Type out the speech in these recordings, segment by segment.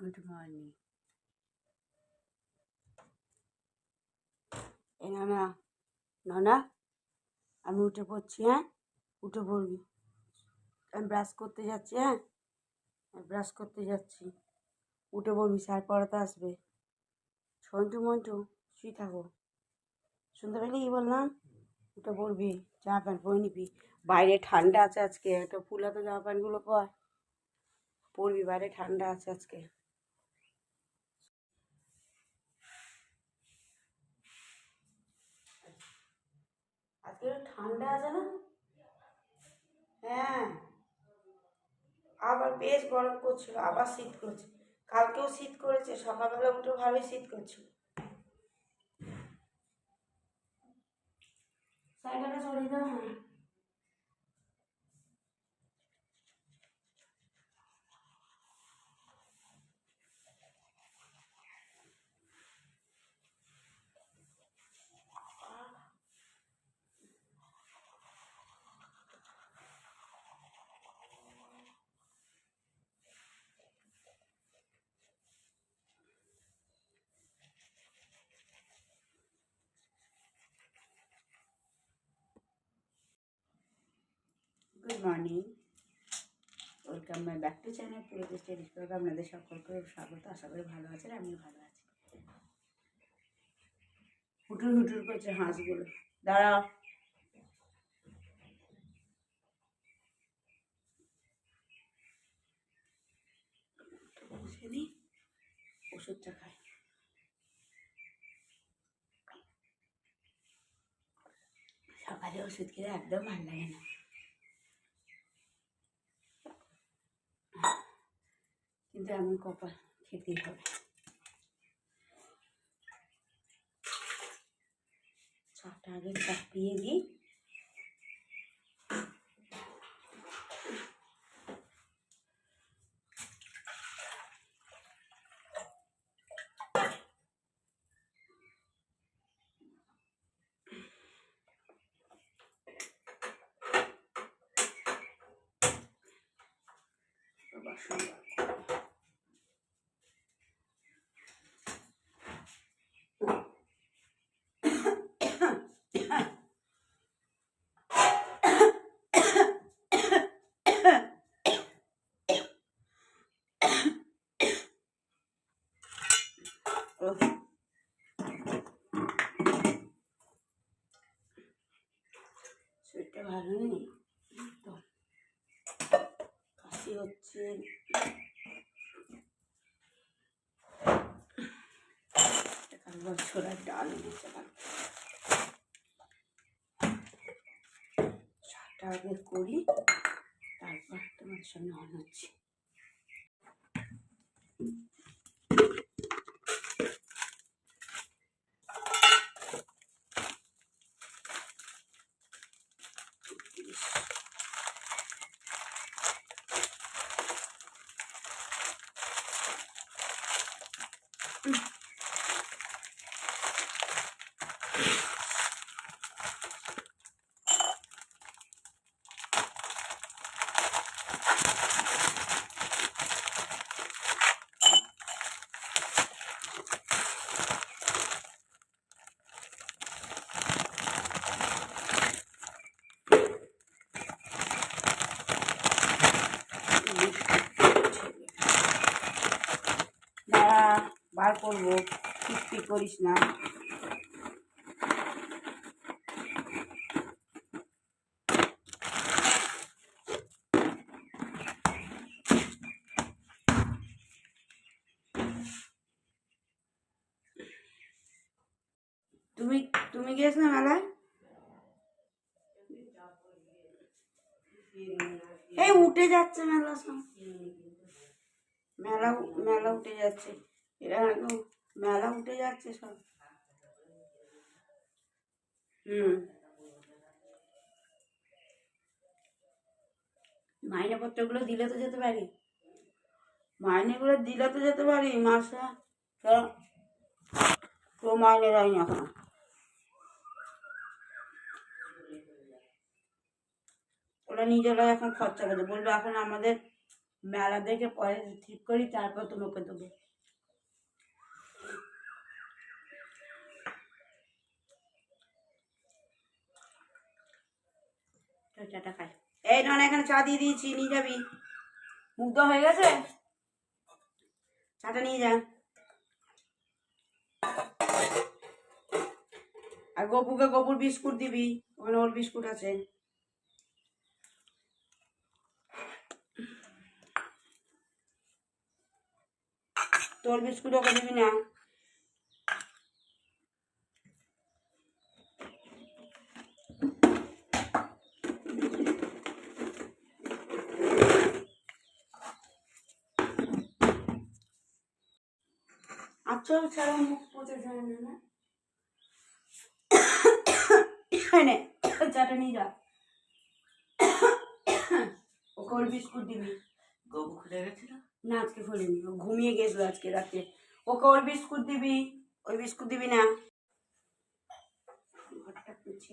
Good morning এ নানা নানা আমি উঠে পড়ছি হ্যাঁ? উঠে পড়বি। আমি ব্রাশ করতে যাচ্ছি হ্যাঁ? ব্রাশ করতে যাচ্ছি। উঠে পড়বি, স্যার পড়াতে আসবে। সন্টু, মন্টু, শুয়ে থাকো। শুনতে পেলি কি বললাম? উঠে পড়বি, জামা প্যান্ট পরে নিবি। বাইরে ঠান্ডা আছে আজকে, একটা ফুলাতে জামা প্যান্টগুলো পর। পরবি, বাইরে ঠান্ডা আছে আজকে। ঠান্ডা আছে না? হ্যাঁ। আবার বেশ গরম করছিল, আবার শীত করছে। কালকেও শীত করেছে, সকালবেলা উঠে ভালোই শীত করছিল। সাইকেলটা সরিয়ে দাও। হ্যাঁ good morning welcome my back to channel পুরো স্টাডিজ করবে আপনাদের সকলকে স্বাগত। আশা করি ভালো আছেন, আমিও ভালো আছি। হুটুর হুটুর করছে হাঁসগুলো। বসে ওষুধটা খাই। সকালে ওষুধ খেলে একদম ভালো লাগে না। কিন্তু এমন কপাল খেতেই হবে। চাটা আগে চাপিয়ে দিই। ভালো তো কাশি হচ্ছে। কালবার ছোলার ডাল এনেছে চাটা আগে করি, তারপর তোমার সঙ্গে অন হচ্ছে দাঁড়া বার করব পিট করিস না তুমি তুমি গিয়েছিলে মেলায় এই উঠে যাচ্ছে মেলা সব মেলা মেলা উঠে যাচ্ছে এরা একদম মেলা উঠে যাচ্ছে সব। হুম। মাইনে পত্রগুলো দিলে তো যেতে পারি। মাইনেগুলো দিলে তো যেতে পারি, মাসে কেউ মাইনে দেয়নি এখন। ওরা নিজেরা এখন খরচা করে, বলবে এখন আমাদের মেলা দেখে পরে ঠিক করি, তারপর তোমাকে দেবো। চাটা খাই এই নয় এখানে চা দিয়ে দিয়েছি, নিয়ে যাবি। মুগ্ধ হয়ে গেছে? চাটা নিয়ে যা। আর গপুকে গপুর বিস্কুট দিবি, ওখানে ওর বিস্কুট আছে। তোর বিস্কুট ওকে দিবি না। আচল ছাড়া মুখ পচে যায় না না? নে চাটা নিয়ে যা ওকে বিস্কুট দিবি? গবু খুলে গেছিল? না আজকে খোলেনি। ও ঘুমিয়ে গেছিল আজকে রাতে। ওকে ওর বিস্কুট দিবি? ওই বিস্কুট দিবি না? ঘরটা মুছে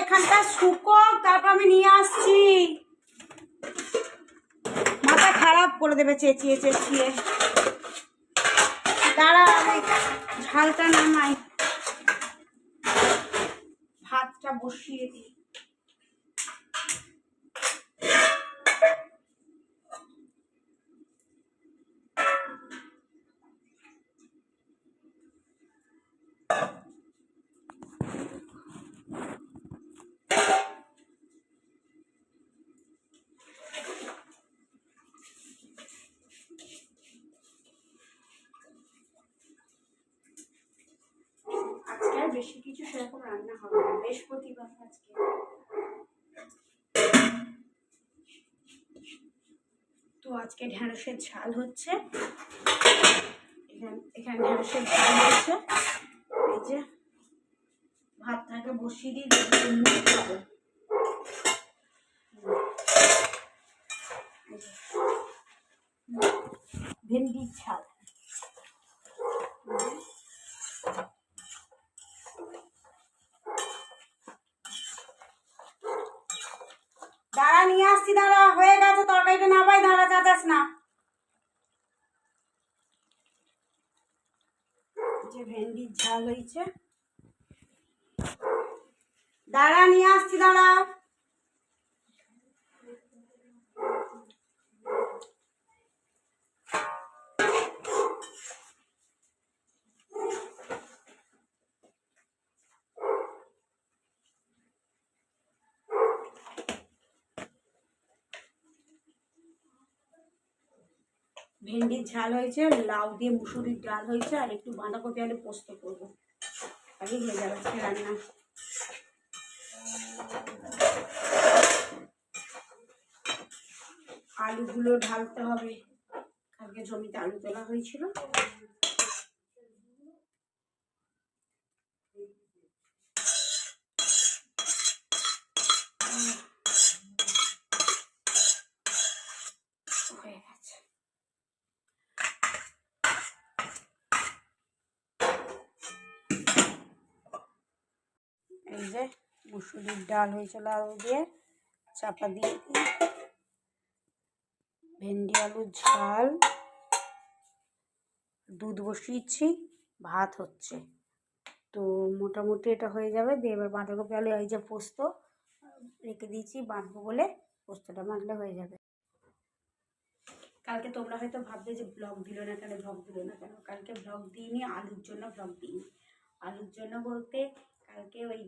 এখানটা শুকক তারপর আমি নিয়ে আসছি। মাথা খারাপ করে দেবে চেঁচিয়ে চেঁচিয়ে। দাঁড়া, আমি ঝালটা নামাই। ভাতটা বসিয়ে দিই। বেশি কিছু সেরকম রান্না হবে না। বৃহস্পতিবার আজকে। তো আজকে ঢ্যাঁড়সের ঝাল হচ্ছে। এখানে ঢ্যাঁড়সের ঝাল হচ্ছে। এই যে ভাতটাকে বসিয়ে দিয়ে খাব। ভেন্ডির ঝাল। দাঁড়া, নিয়ে আসছি, দাঁড়া, হয়ে গেছে, তরকারিটা না পাই, দাঁড়া চাচাস না। যে ভেন্ডির ঝাল হয়েছে। দাঁড়া, নিয়ে আসছি, দাঁড়া। ভেন্ডির ঝাল হয়েছে, লাউ দিয়ে মুসুরির ডাল হয়েছে, আর একটু বাঁধাকপি আলু পোস্ত করব। আগে হয়ে যাবে রান্না। আলুগুলো ঢালতে হবে। কালকে জমিতে আলু তোলা হয়েছিল। এই যে মুসুরির ডাল হয়েছিল আলু দিয়ে, চাপা দিয়ে দিই। ভেন্ডি, আলুর ঝাল। দুধ বসিয়েছি, ভাত হচ্ছে। তো মোটামুটি এটা হয়ে যাবে। দিয়ে এবার বাঁধাকপি, আলু, এই যে পোস্ত, রেখে দিয়েছি, বাঁধবো বলে পোস্তটা বাঁধলে হয়ে যাবে। কালকে তোমরা হয়তো ভাববে যে ব্লগ দিল না কেন, ব্লগ দিল না কেন? কালকে ব্লগ দিইনি, আলুর জন্য ব্লগ দিইনি। আলুর জন্য বলতে কালকে ওই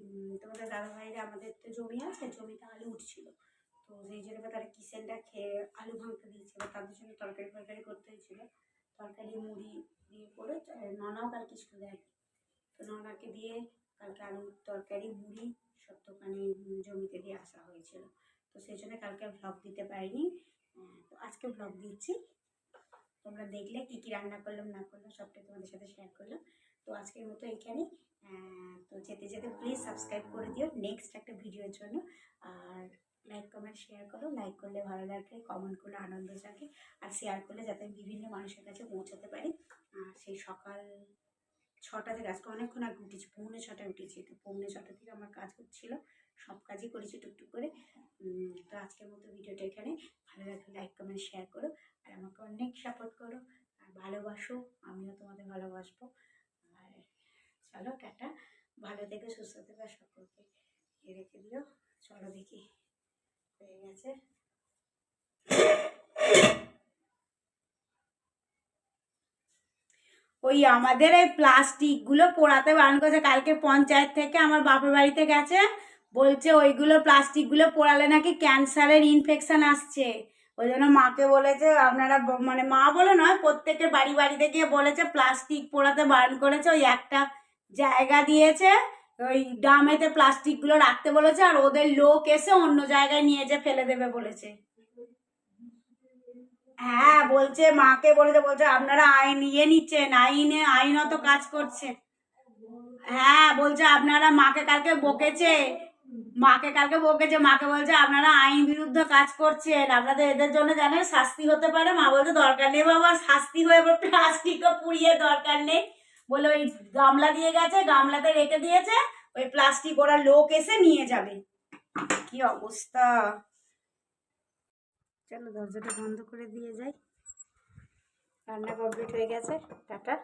তোমাদের দাদা ভাইরা আমাদের তো জমি আছে জমিতে আলু উঠছিল। তো সেই জন্য এবার তারা কিচেনটা খেয়ে আলু ভাঙতে দিয়েছিল তাদের জন্য তরকারি ফরকারি করতে হয়েছিল। তরকারি, মুড়ি দিয়ে করে ননাও কালকে স্কুলে আর তো ননাকে দিয়ে কালকে আলুর তরকারি, মুড়ি সব দোকানে জমিতে দিয়ে আসা হয়েছিল। তো সেই জন্য কালকে ভ্লগ দিতে পারিনি। তো আজকে ভ্লগ দিচ্ছি। তোমরা দেখলে কী কী রান্না করলাম, না করলাম, সবটাই তোমাদের সাথে শেয়ার করলাম। তো আজকের মতো এখানে তো যেতে যেতে প্লিজ সাবস্ক্রাইব করে দিও নেক্সট একটা ভিডিওর জন্য। আর লাইক কমেন্ট শেয়ার করো। লাইক করলে ভালো লাগে কমেন্ট করলে আনন্দ জাগে। আর শেয়ার করলে যাতে বিভিন্ন মানুষের কাছে পৌঁছাতে পারি। আর সেই সকাল ছটা থেকে, আজকে অনেকক্ষণ আগে উঠেছি, পৌনে ছটায় উঠেছি। তো পৌনে ছটা থেকে আমার কাজ হচ্ছিল, সব কাজই করেছি টুকটুক করে। তো আজকের মতো ভিডিওটা এখানে। ভালো লাগলে লাইক কমেন্ট শেয়ার করো। আর আমাকে অনেক সাপোর্ট করো। আর ভালোবাসো, আমিও তোমাদের ভালোবাসবো। চলো টাটা। ভালো থেকে, সুস্থ থেকে, সকলকে রেখে দিও চলো দেখি, হয়ে গেছে। ওই আমাদের এই প্লাস্টিকগুলো পোড়াতে বারণ করেছে। কালকে পঞ্চায়েত থেকে আমার বাপের বাড়িতে গেছে। বলছে ওইগুলো প্লাস্টিকগুলো পোড়ালে নাকি ক্যান্সারের ইনফেকশন আসছে। ওই জন্য মাকে বলেছে, আপনারা মানে মা বলে নয়, প্রত্যেকের বাড়ি বাড়িতে গিয়ে বলেছে প্লাস্টিক পোড়াতে বারণ করেছে। ওই একটা জায়গা দিয়েছে, ওই ড্রামেতে প্লাস্টিকগুলো রাখতে বলেছে আর ওদের লোক এসে অন্য জায়গায় নিয়ে যেয়ে ফেলে দেবে বলেছে। হ্যাঁ বলছে, মাকে বলেছে, বলছে, আপনারা আইন ইয়ে নিচ্ছেন, আইনে আইন আইনত কাজ করছে। হ্যাঁ বলছে, আপনারা মাকে কালকে বকেছে, মাকে কালকে বকেছে, মাকে বলছে, আপনারা আইন বিরুদ্ধে কাজ করছেন, আপনাদের এদের জন্য জানেন শাস্তি হতে পারে। মা বলছে, দরকার নেই বাবা, শাস্তি হয়ে প্লাস্টিকও পুড়িয়ে দরকার নেই। বলে ওই গামলা দিয়ে গেছে, গামলাতে রেখে দিয়েছে, ওই প্লাস্টিক ওরা লোক এসে নিয়ে যাবে। কি অবস্থা? চলো দরজাটা বন্ধ করে দিয়ে যাই। রান্না কমপ্লিট হয়ে গেছে, টাটা।